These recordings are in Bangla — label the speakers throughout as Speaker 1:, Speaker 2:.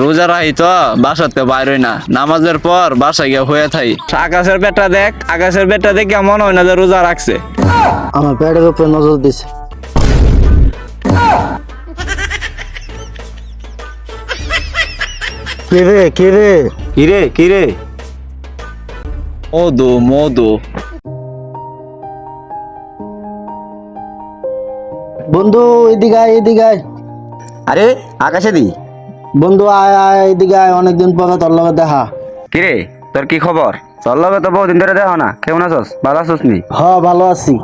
Speaker 1: রোজা রাহি তো বাসাতে বাইরই না। নামাজের পর বাসা গিয়ে হয়ে থাই। আকাশের পেটটা দেখ আকাশের পেটটা দেখে মনে হয় না যে রোজা রাখছে।
Speaker 2: আমার পেটের উপরে নজর দিছে। কে রে কে রে
Speaker 3: কিরে কিরে?
Speaker 1: মধু মধু।
Speaker 2: বন্ধু এদিকে এদিকে
Speaker 3: আরে আকাশে দি
Speaker 2: বন্ধু আয় আয় এদিকে আয় অনেকদিন পরে তোর লগে দেখা।
Speaker 3: কিরে তোর কি খবর? তোর লগে তো বহুদিন ধরে দেখা না কেমন আছস? ভালো আছস নি?
Speaker 2: হ ভালো আছি।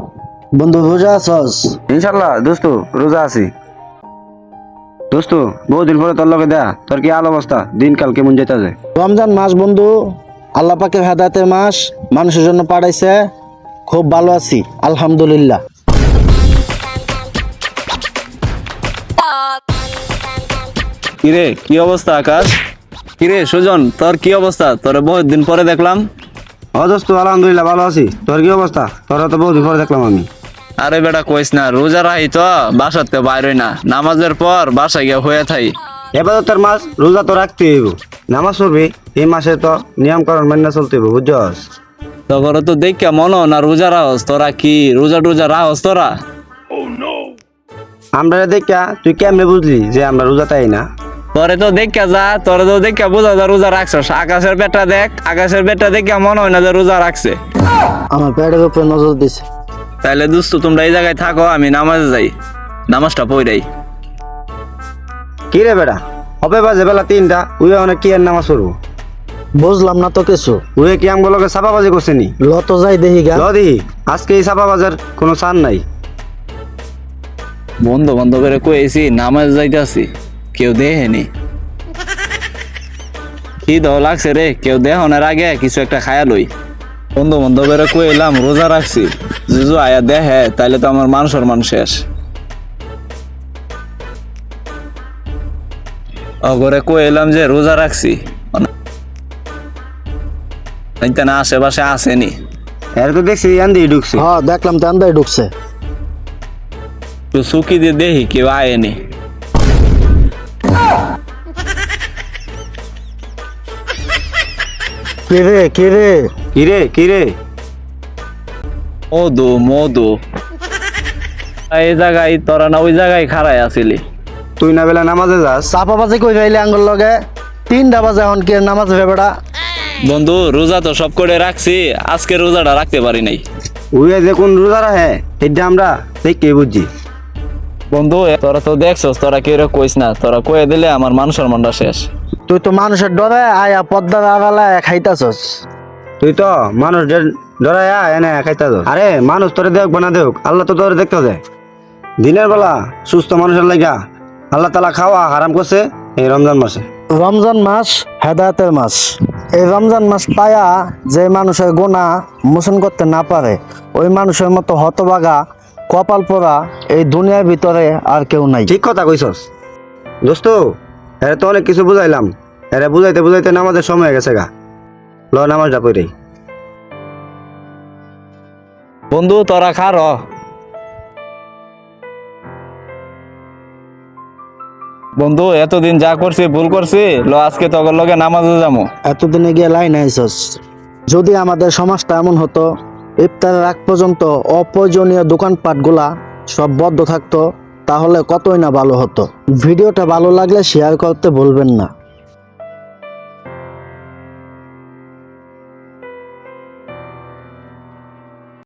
Speaker 2: বন্ধু রোজা আছস?
Speaker 3: ইনশাল্লাহ দোস্তু রোজা আছি। দোস্তু বহুদিন পরে তোর লগে দেখা তোর কি আল অবস্থা? দিনকাল কেমন যেতেছে
Speaker 2: রমজান মাস বন্ধু আল্লাহ পাকের হেদায়তের মাস মানুষের জন্য পাঠাইছে। খুব ভালো আছি আলহামদুলিল্লাহ।
Speaker 1: কিরে কি অবস্থা আকাশ? কিরে সুজন তোর কি অবস্থা? তোর বহুত দিন পরে দেখলাম।
Speaker 3: ও দোস্তু আলহামদুলিল্লাহ ভালো আছি। তোর কি অবস্থা? তোরা তো বহুদিন পরে দেখলাম আমি।
Speaker 1: আরে বেটা কইস না রোজা রাহি তো বাসাতে বাইরই না। নামাজের পর বাসা গিয়ে হয়ে থাই।
Speaker 3: এবার তোর মাস রোজা তো রাখতে হইব। নামাজ পড়বি এই মাসে তো নিয়ম কারণ মান্য চলতে হইব বুঝছস?
Speaker 1: তখন তো দেখে মনো না রোজা রাহস তোরা কি রোজা টোজা রাহস তোরা?
Speaker 3: আমরা দেখা তুই কেমনে বুঝলি যে আমরা রোজা তাই না?
Speaker 1: তোরে তো দেখে যা তোরে তো দেখে বোঝা যা রোজা রাখছস। আকাশের পেটটা দেখ আকাশের পেটটা দেখে মনে হয় না যে রোজা রাখছে।
Speaker 2: আমার পেটের উপরে নজর দিছে।
Speaker 1: তাইলে দুস্তু তোমরা এই জায়গায় থাকো আমি নামাজে যাই। নামাজটা পড়াই
Speaker 3: কি রে বেটা? হবে বাজে বেলা তিনটা উয়ে অনেক কি এর নামাজ পড়ব?
Speaker 2: বুঝলাম না তো কিছু।
Speaker 3: উয়ে কি আমগুলোকে চাপাবাজি করছে নি?
Speaker 2: ল তো যাই দেখি গা।
Speaker 3: লদি আজকে এই চাপাবাজার কোনো সার নাই।
Speaker 1: বন্ধু বান্ধবের কয়েছি নামাজ যাইতাছি। কেউ দেহেনি কি দহ লাগছে রে? কেউ দেহনের আগে কিছু একটা খায়া লই। বন্ধু বান্ধবের কইলাম রোজা রাখছি। জুজু আয়া দেহে তাইলে তো আমার মান সম্মান শেষ। অগরে কইলাম যে রোজা রাখছি? না আশেপাশে আসেনি।
Speaker 3: এর তো দেখছি আন্দি ঢুকছে।
Speaker 2: হ দেখলাম তো আন্দাই ঢুকছে।
Speaker 1: একটু সুকি দিয়ে দেখি কেউ আয়েনি।
Speaker 2: কে রে কে রে
Speaker 3: কিরে কিরে?
Speaker 1: মধু মধু এই জায়গায় তোরা না ওই জায়গায় খাড়াই আসিলি।
Speaker 3: তুই না বেলা নামাজে যাস
Speaker 2: চাপা বাজে কই গাইলে আঙ্গুল লগে। তিনটা বাজে এখন কি নামাজ ভেবেড়া
Speaker 1: বন্ধু রোজা তো সব করে রাখছি আজকে রোজাটা রাখতে পারি নাই।
Speaker 3: উয়ে যে কোন রোজা রাখে সেটা আমরা দেখে বুঝছি।
Speaker 1: বন্ধু তোরা তো দেখছস তোরা কেউ কইস না তোরা কয়ে দিলে আমার মানুষের মনটা শেষ।
Speaker 2: তুই তো মানুষের ডরে আয়া পদ্মা আড়ালে খাইতাছস।
Speaker 3: তুই তো মানুষ ডরাইয়া এনে খাইতে যাস। আরে মানুষ তোরে দেখ না দেখ আল্লাহ তো তোরে দেখতে যায় দিনের বেলা সুস্থ মানুষের লাগা আল্লাহ তালা খাওয়া হারাম করছে এই রমজান মাসে।
Speaker 2: রমজান মাস হেদায়তের মাস। এই রমজান মাস পায়া যে মানুষের গোনা মোচন করতে না পারে ওই মানুষের মতো হতবাগা কপাল পরা এই দুনিয়ার ভিতরে আর কেউ নাই।
Speaker 3: ঠিক কথা কইছস। দোস্ত এরা তো অনেক কিছু বুঝাইলাম। এরা বুঝাইতে বুঝাইতে নামাজের সময় হয়ে গেছে গা। ল নামাজটা পড়ে
Speaker 1: বন্ধু তোরা খা র। বন্ধু এতদিন যা করছি ভুল করছি ল আজকে তখন লগে নামাজে যাব।
Speaker 2: এতদিনে গিয়ে লাইন আইসস যদি আমাদের সমাজটা এমন হতো ইফতারের আগ পর্যন্ত অপ্রয়োজনীয় দোকানপাটগুলা সব বদ্ধ থাকতো, তাহলে কতই না ভালো হতো। ভিডিওটা ভালো লাগলে শেয়ার করতে ভুলবেন না।